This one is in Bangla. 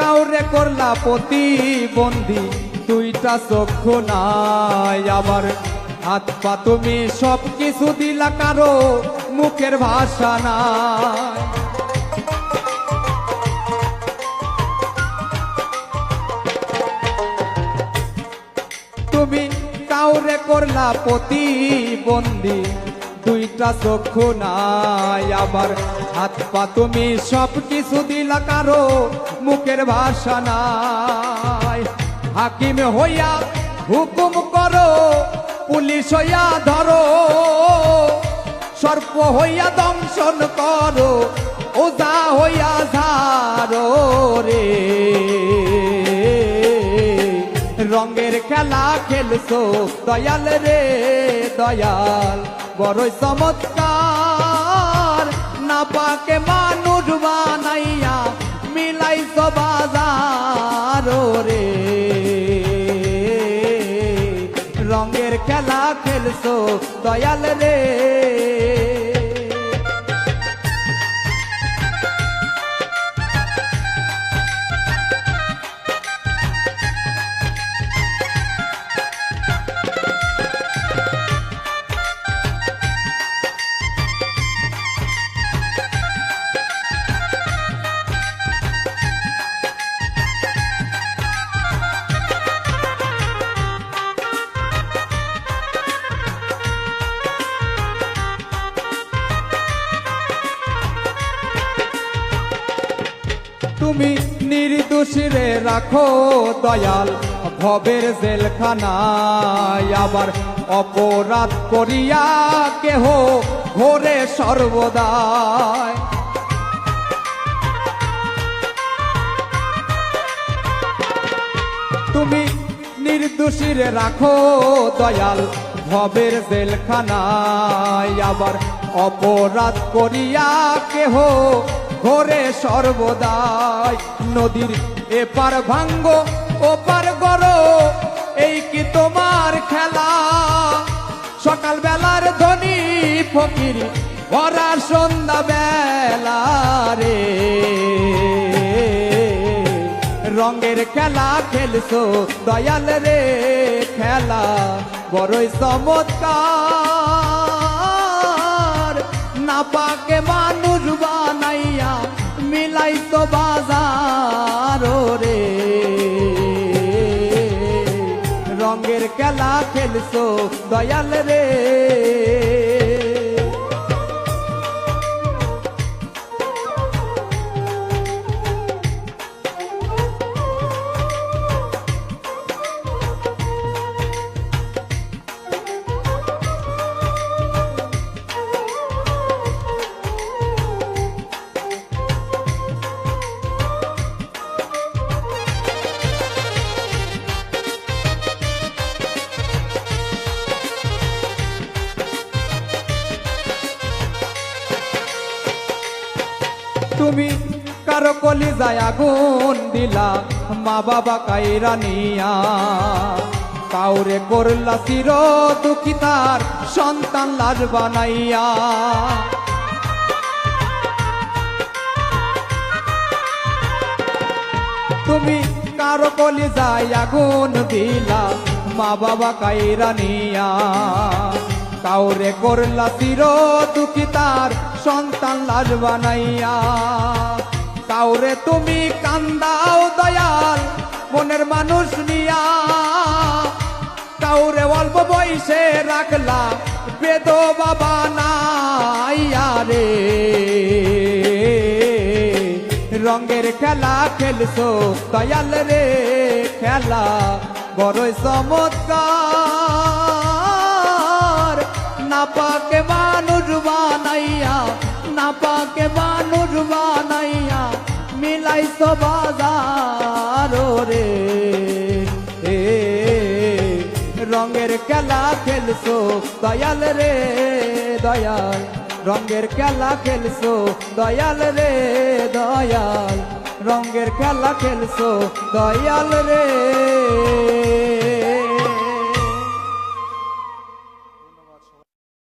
কাউরে করলা প্রতিবন্ধী, দুইটা চক্ষু নাই আবার হাত পা তুমি সব কিছু দিলা, কারও মুখের ভাষা নাই। তুমি কাউরে করলা প্রতিবন্ধী দুইটা চক্ষু নাই, আবার হাত পা তুমি সব কিছু দিলা কারও মুখের ভাষা নাই। হাকিম হইয়া হুকুম করো, পুলিশ হইয়া ধরো, সর্প হইয়া দংশন করো, ওজা হইয়া ধারো রে। রঙের খেলা খেলছো, দয়াল রে দয়াল। বড়ই চমৎকার। না পাকে মানুষ বানাইয়া মিলাই সবাজার রে রঙের খেলা খেলছো দয়াল রে। তুমি নির্দোষীরে রাখো দয়াল, ভবের জেলখানায় আবার অপরাধ করিয়া কেহ ঘোরে সর্বদায় তুমি নির্দোষীরে রাখো দয়াল, ভবের জেলখানায় আবার অপরাধ করিয়া কেহ ঘোরে সর্বদাই নদীর এপার ভাঙ্গ, ওপার গড়, এই কি তোমার খেলা? সকাল বেলার ধনী ফকির, ভরা সন্ধ্যা বেলা রে। রঙের খেলা খেলছো, দয়াল রে খেলা, বড়ই চমৎকার। না পাকে মানুষ খেলা খেলছো দয়াল রে। তুমি কারও কলি যায় আগুন দিলা, মা বাবা কাইরা নিয়া। কাউরে করলা চির দুঃখী তার সন্তান লাজ বানাইয়া। তুমি কারও কলি যায় আগুন দিলা, মা বাবা কাইরা নিয়া। কাউরে করলা চির দুঃখী তার সন্তান লাজ বানাইয়া। কাউরে তুমি কান্দাও দয়াল, মনের মানুষ নিয়া। কাউরে অল্প বয়সে রাখলা বেদ বাবা নাইয়া রে। রঙের খেলা খেলছো দয়াল রে, খেলা বড়ই চমৎকার। পাকে মানুষ বানাইয়া না পাকে মানুষ বানাইয়া মিলাইছো বাজার রে এ রঙের খেলা খেলছো দয়াল রে দয়াল রঙের খেলা খেলছো দয়াল রে দয়াল রঙের খেলা খেলছো দয়াল রে